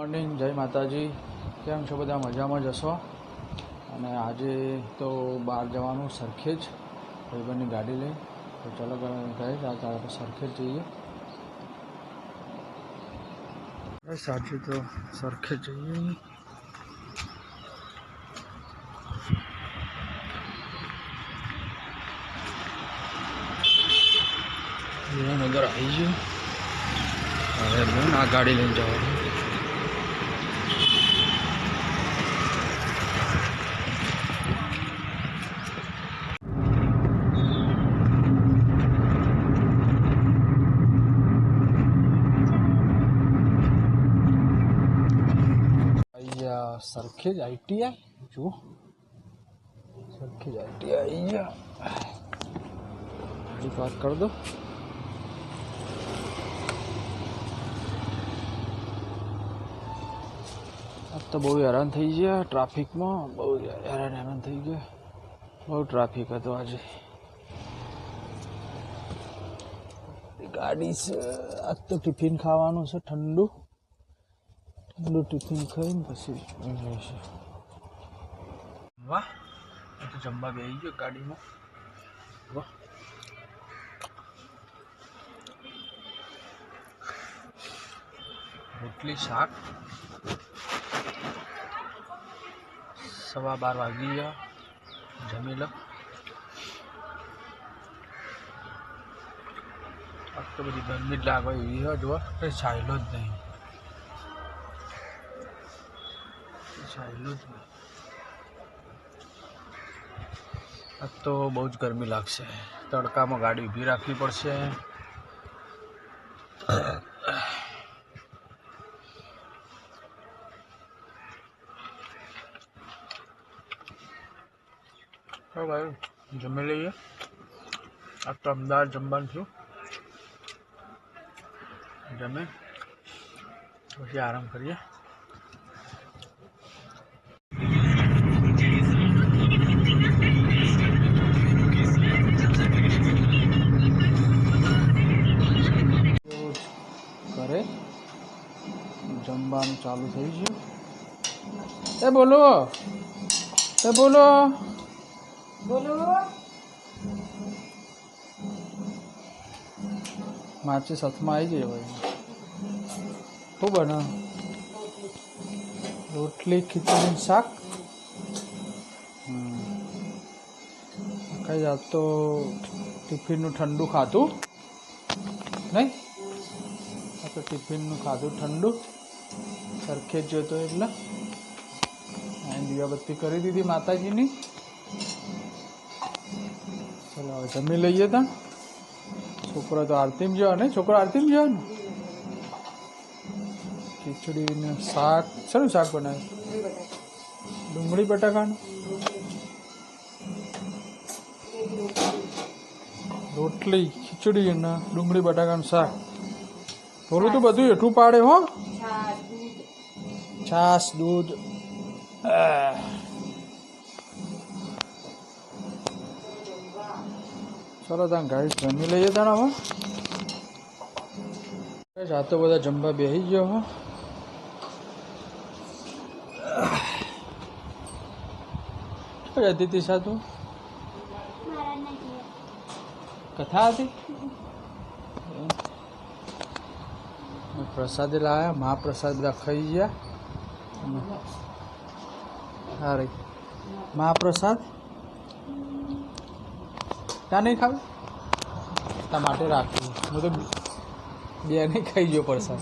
Morning, જય માતાજી. કેમ છો બધા? મજામાં જશો અને આજે તો બહાર જવાનું સરખે જ. ભાઈબંધની ગાડી લઈ. તો ચલો ગઈ આજે આપણે જ જઈએ. બસ તો જ જઈએ. નગર આવી ગયું. હવે હું આ ગાડી લઈને જવાનું. અહીંયા સરખેજ આઈટીઆઈ જુઓ સરખેજ આઈટીઆઈ અહીંયા ગાડી પાર્ક કરી દો આજ તો બહુ હેરાન થઈ ગયા ટ્રાફિકમાં બહુ હેરાન હેરાન થઈ ગયા બહુ ટ્રાફિક હતો આજે ગાડી છે આજ તો ટિફિન ખાવાનું છે ઠંડુ ઠંડુ ટિફિન ખાઈને પછી જઈશું વાહ આ તો જમવા બેસી ગયો ગાડીમાં વાહ રોટલી શાક સવા બાર વાગી ગયા જમી લો આજ તો બધી ગરમી જ લાગે એવી હોય જો કંઈ છાયલો જ નહીં છાયલો જ નહીં આજ તો બહુ જ ગરમી લાગશે તડકામાં ગાડી ઊભી રાખવી પડશે હા ભાઈ જમી લઈએ આ તો અમદાવાદ જમવાનું થયું જમે પછી આરામ કરીએ જમવાનું ચાલુ થઈ ગયું. એ બોલો એ બોલો. માચીસ સથમાં આવી જાય ભાઈ શું બને? રોટલી ખીચડી શાક? હમ. કઈ જાત તો ટિફિનનું ઠંડુ ખાધું? નહીં? આ તો ટિફિનનું ખાધું ઠંડુ? સરખેજ જોતો એટલે. દીવાબત્તી કરી દીધી માતાજીની. ચલો, હવે જમી લઈએ તા. છોકરો તો આરતીમ જેવો ને? છોકરો આરતીમ જેવો ને? ખીચડીને શાક. શાનું શાક બનાવ્યું? ડુંગળી બટાકાનું. રોટલી, ખીચડી અને ડુંગળી બટાકાનું શાક. થોડું તો બધું એઠું પાડે હો. છાશ દૂધ. ચલો ત્યાં ગાડી જમી લઈએ તાણ હવે. બસ બધા જમવા બેસી ગયો હો. જતી હતી સાતું કથા હતી? પ્રસાદ લાવ્યા મહાપ્રસાદ બધા ખાઈ ગયા. રહી મહાપ્રસાદ? ત્યાં નહીં ખાવ? ત્યાં માટે રાખવું હું તો બે નહીં ખાઈ ગયો પ્રસાદ.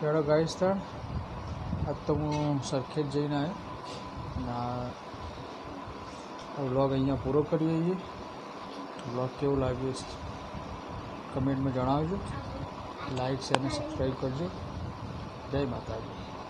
ચડો ગાઈશ સ્થળ આજ તો હું સરખેજ જઈને આવ્યો. વ્લોગ અહીંયા પૂરો કરીએ છીએ વ્લોગ કેવું લાગ્યું કમેન્ટમાં જણાવજો. લાઇક શેર અને સબસ્ક્રાઈબ કરજો. જય માતાજી.